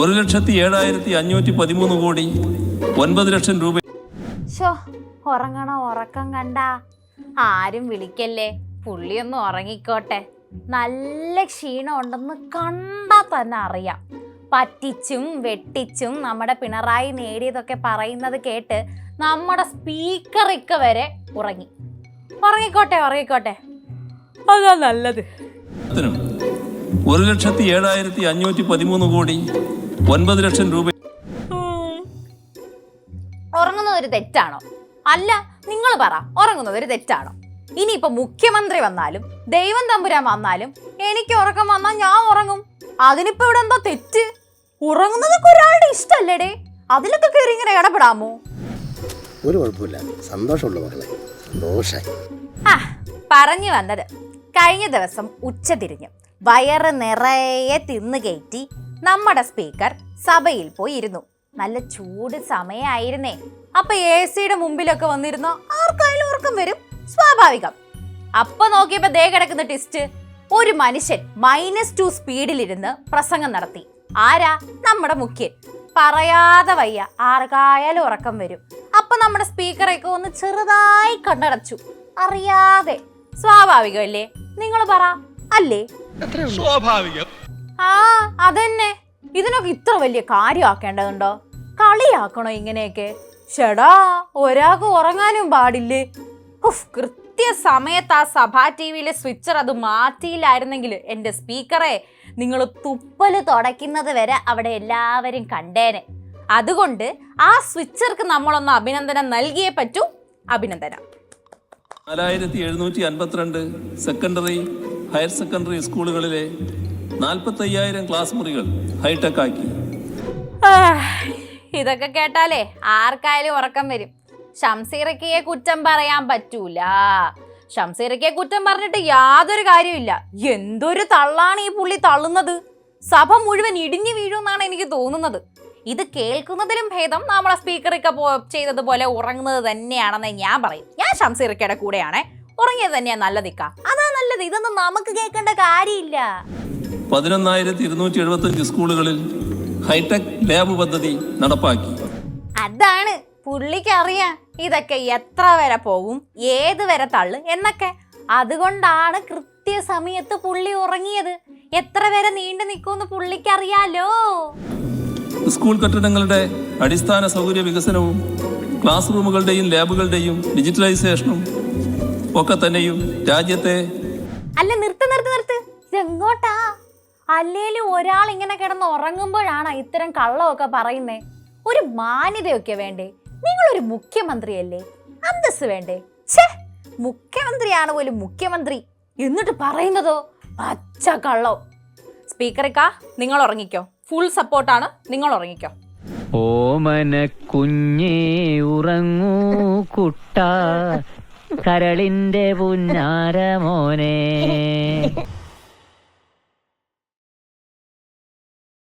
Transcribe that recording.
ഒരു ലക്ഷത്തി ഏഴായിരത്തി അഞ്ഞൂറ്റി പതിമൂന്ന് കോടി ഒൻപത് ലക്ഷം രൂപ ഷോ ഉറങ്ങണ ഉറക്കം കണ്ട? ആരും വിളിക്കല്ലേ പുള്ളിയൊന്നും ഉറങ്ങിക്കോട്ടെ. നല്ല ക്ഷീണം ഉണ്ടെന്ന് കണ്ടാ തന്നെ അറിയാം. പറ്റിച്ചും വെട്ടിച്ചും നമ്മുടെ പിണറായി നേടിയതൊക്കെ പറയുന്നത് കേട്ട് നമ്മുടെ സ്പീക്കറിക്ക വരെ ഉറങ്ങി. ഉറങ്ങിക്കോട്ടെ ഉറങ്ങിക്കോട്ടെ. അതാ നല്ലത്. ഒരു ലക്ഷത്തി ഏഴായിരത്തി അഞ്ഞൂറ്റി പതിമൂന്ന് കോടി ഒൻപത് ലക്ഷം രൂപ ഉറങ്ങുന്നത് ഒരു തെറ്റാണോ? അല്ല നിങ്ങൾ പറ ഉറങ്ങുന്നത് ഒരു തെറ്റാണോ? ഇനിയിപ്പോ മുഖ്യമന്ത്രി വന്നാലും ദൈവം തമ്പുരാൻ വന്നാലും എനിക്ക് ഉറക്കം വന്നാൽ ഞാൻ ഉറങ്ങും. അതിനിപ്പോ ഇവിടെ എന്താ തെറ്റ്? ഉറങ്ങുന്നതൊക്കെ ഒരാളുടെ ഇഷ്ടല്ലേടേ. അതിലൊക്കെ കയറി ഇങ്ങനെ ഇടപെടാമോ? ഒരു കുഴപ്പമില്ല. സന്തോഷമുള്ള മക്കളെ. സന്തോഷായി. ആ പറഞ്ഞു വന്നത് കഴിഞ്ഞ ദിവസം ഉച്ച തിരിഞ്ഞു വയറ് നിറയെ തിന്നു കയറ്റി നമ്മുടെ സ്പീക്കർ സഭയിൽ പോയി ഇരുന്നു നല്ല ചൂട് സമയമായിരുന്നേ. അപ്പൊ എ സിയുടെ മുമ്പിലൊക്കെ വന്നിരുന്ന ആർക്കായാലും ഉറക്കം വരും? സ്വാഭാവികം. അപ്പൊ നോക്കിയപ്പോ ദേ കിടക്കുന്ന ടിസ്റ്റ്. ഒരു മനുഷ്യൻ മൈനസ് ടു സ്പീഡിലിരുന്ന് പ്രസംഗം നടത്തി. ആരാ? നമ്മുടെ മുഖ്യൻ. പറയാതെ വയ്യ. ആർക്കായാലും ഉറക്കം വരും. അപ്പൊ നമ്മുടെ സ്പീക്കറൊക്കെ ഒന്ന് ചെറുതായി കണ്ണടച്ചു. അറിയാതെ. സ്വാഭാവികമല്ലേ? നിങ്ങൾ പറ. അല്ലേ? സ്വാഭാവികം. ആ അതന്നെ. ഇതിനൊക്കെ ഇത്ര വലിയ കാര്യമാക്കേണ്ടതുണ്ടോ? കളിയാക്കണോ ഇങ്ങനെയൊക്കെ? ചേടാ ഒരാൾക്ക് ഉറങ്ങാനും പാടില്ലേ? ഉഫ്, കൃത്യസമയത്ത് ആ സഭാ ടി വിയിലെ സ്വിച്ചർ അത് മാറ്റിയില്ലായിരുന്നെങ്കിൽ എന്റെ സ്പീക്കറെ നിങ്ങൾ തുപ്പൽ തുടയ്ക്കുന്നത് വരെ അവിടെ എല്ലാവരും കണ്ടേനെ. അതുകൊണ്ട് ആ സ്വിച്ചർക്ക് നമ്മളൊന്ന് അഭിനന്ദനം നൽകിയേ പറ്റൂ. അഭിനന്ദനം. നാലായിരത്തി എഴുന്നൂറ്റി അൻപത്തിരണ്ട് സെക്കൻഡറി ഹയർ സെക്കൻഡറി സ്കൂളുകളിലെ നാൽപ്പത്തയ്യായിരം ക്ലാസ് മുറികൾ ഹൈടെക് ആക്കി. ഇതൊക്കെ കേട്ടാലേ ആർക്കായാലും ഉറക്കം വരും. ഷംസീറക്കയെ കുറ്റം പറയാൻ പറ്റൂല. ഷംസീറക്കയെ കുറ്റം പറഞ്ഞിട്ട് യാതൊരു കാര്യമില്ല എന്തൊരു തള്ളാണ് ഈ പുള്ളി തള്ളുന്നത്? സഭ മുഴുവൻ ഇടിഞ്ഞു വീഴുമെന്നാണ് എനിക്ക് തോന്നുന്നത്. ഇത് കേൾക്കുന്നതിലും ഭേദം നമ്മളെ സ്പീക്കറൊക്കെ ചെയ്തതുപോലെ ഉറങ്ങുന്നത് തന്നെയാണെന്ന് ഞാൻ പറയും. ഷംസീറക്കയുടെ കൂടെയാണ്. ഉറങ്ങിയത് തന്നെയാ നല്ലതിക്ക അതാ നല്ലത്. ഇതൊന്നും നമുക്ക് കേൾക്കേണ്ട കാര്യമില്ല. പതിനൊന്നായിരത്തി ഇരുന്നൂറ്റി എഴുപത്തി അഞ്ച് സ്കൂളുകളിൽ ഹൈടെക് ലാബ് പദ്ധതി നടപ്പാക്കി. അതാണ്. പുള്ളിക്ക് അറിയാം ഇതൊക്കെ എത്ര വരെ പോകും ഏത് വരെ തള്ളു എന്നൊക്കെ. അതുകൊണ്ടാണ് കൃത്യസമയത്ത് പുള്ളി ഉറങ്ങിയത്. എത്ര വരെ നീണ്ടു നിൽക്കുമെന്ന് പുള്ളിക്ക് അറിയാലോ സ്കൂൾ കെട്ടിടങ്ങളുടെ അടിസ്ഥാന സൗകര്യ വികസനവും ക്ലാസ് റൂമുകളുടെയും ലാബുകളുടെയും ഡിജിറ്റലൈസേഷനും ഒക്കെ തന്നെയും രാജ്യത്തെ അല്ല നിർത്ത് നിർത്ത് നിർത്ത്. ഇതെങ്ങോട്ടാ? അല്ലേലും ഒരാൾ ഇങ്ങനെ കിടന്ന് ഉറങ്ങുമ്പോഴാണ് ഇത്തരം കള്ളമൊക്കെ പറയുന്നേ. ഒരു മാന്യതയൊക്കെ വേണ്ടേ? നിങ്ങളൊരു മുഖ്യമന്ത്രിയല്ലേ? അന്തസ് വേണ്ടേ? ഛേ മുഖ്യമന്ത്രിയാണ് പോലും മുഖ്യമന്ത്രി. എന്നിട്ട് പറയുന്നതോ? പച്ച കള്ളോ. സ്പീക്കറേക്കാ നിങ്ങൾ ഉറങ്ങിക്കോ. ഫുൾ സപ്പോർട്ടാണ് നിങ്ങൾ ഉറങ്ങിക്കോ. ഓമന കുഞ്ഞേ ഉറങ്ങൂ കുട്ട. കരളിന്റെ പുന്നാര മോനെ.